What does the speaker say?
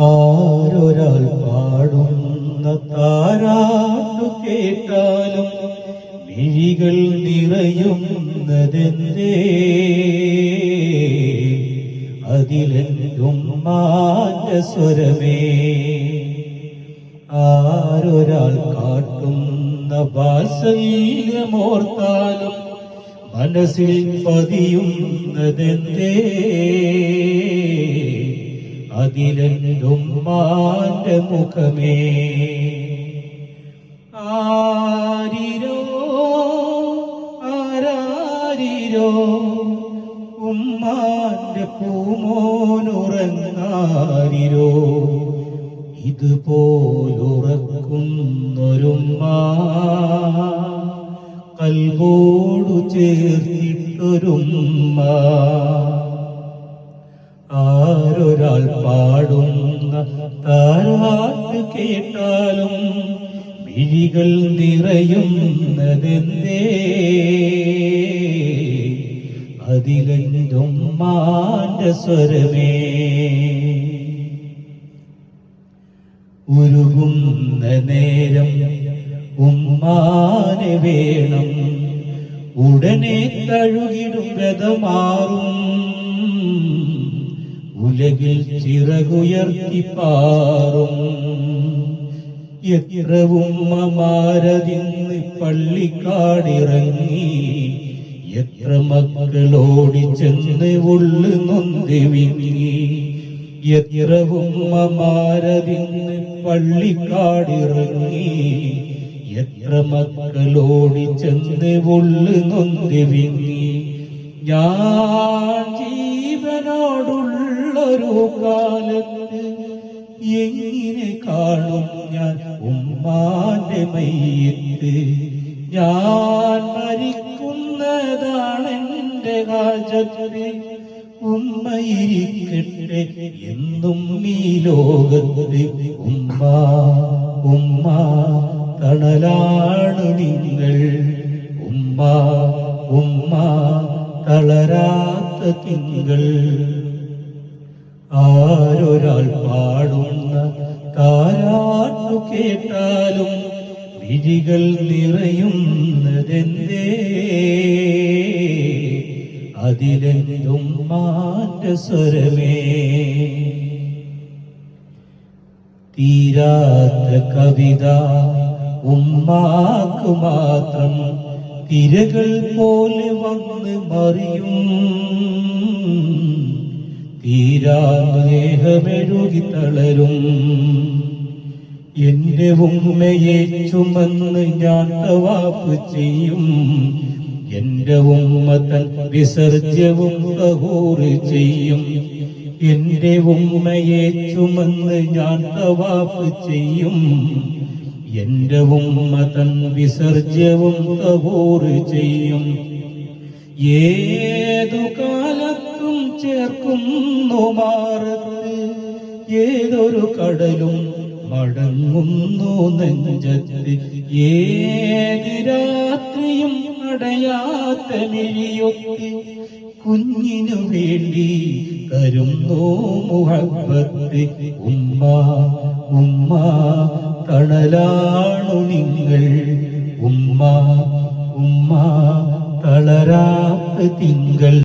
ആരൊരാൾ പാടുന്ന താരാട്ടു കേട്ടാലും മിഴികൾ നിറയുന്നതെന്തേ? അതിലെന്തും സ്വരമേ. ആരൊരാൾ കാട്ടുന്ന വാത്സല്യമോർത്താലും മനസ്സിൽ പതിയുന്നതെന്തേ? അതിലെന്തും മാന്റെ മുഖമേ. ആരിരോ ആരാരിരോ ഉമ്മാന്റെ പൂമോനുറങ്ങാരിരോ. ഇതുപോലുറക്കുന്നൊരുമ്മ കൽവോടു ചേർത്തിട്ടൊരുമ്മ. ആരൊരാൾ പാടുന്ന താരാട്ട് കേട്ടാലും മിഴികൾ നിറയുന്നതെന്തേ? അതിലെന്തും മാന്റെ സ്വരമേ. ഉരുകുന്ന നേരം ഉമ്മാനെ വേണം. ഉടനെ തഴുകിടും വ്യതമാറും ഉലകിൽ ചിറകുയർത്തി പാറും. എത്ര ഉമ്മമാരതിന്ന് പള്ളിക്കാടിറങ്ങി. എത്ര മക്കളോടി ചെന്ന് ഉള്ളു നൊന്ത് വിങ്ങി. എത്ര പള്ളിക്കാടിറങ്ങി. എത്ര മക്കളോടി ചെന്ന് ഉള്ളു നൊന്ത് വിങ്ങി. ഞാൻ ജീവനോടുള്ളൊരു കാലത്ത് എങ്ങനെ കാണും ഞാൻ ഉമ്മാന്റെ മയ്യത്ത്? ഞാൻ മരിക്കുന്നതാണ് എന്റെ കാജത്ത് ഉമ്മയിരിക്കട്ടെ എന്നും ഈ ലോകത്ത്. ഉമ്മ ഉമ്മ തണലാണ് നിങ്ങൾ. ഉമ്മ ഉമ്മ തളരാത്ത തിങ്കൾ. ആരൊരാൾ പാടുന്ന താരാട്ടു കേട്ടാലും വിഴികൾ നിറയുന്നതെന്തേ? അതിലെന്തും മാറ്റ സ്വരമേ. തീരാത്ത കവിത ഉമ്മാക്ക് മാത്രം തിരകൾ പോലെ വന്ന് മറിയും. തീരാ സ്നേഹമെഴുകി തളരും എന്റെ ഉമ്മയെ ചുമന്ന് ഞാൻ തവാപ്പ് ചെയ്യും. എന്റെ ഉമ്മ തൻ വിസർജ്യവും ബഹൂറ് ചെയ്യും. എന്റെ ഉമ്മയെ ചുമന്ന് ഞാൻ തവാപ്പ് ചെയ്യും. എന്റെ ഉമ്മ തൻ വിസർജ്യവും തഹൂറ് ചെയ്യും. ഏതു കാലത്തും ചേർക്കുന്നു മാറത്ത്. ഏതൊരു കടലും മടങ്ങുന്നു നെഞ്ചത്ത്. ഏത് രാത്രിയും അടയാത്ത മിഴിയൊത്തി. കുഞ്ഞിനു വേണ്ടി തരുന്നു മുഹബത്ത്. ഉമ്മ ഉമ്മ തണലാണു നിങ്ങൾ. ഉമ്മ ഉമ്മ തളരാത്ത തിങ്കൾ.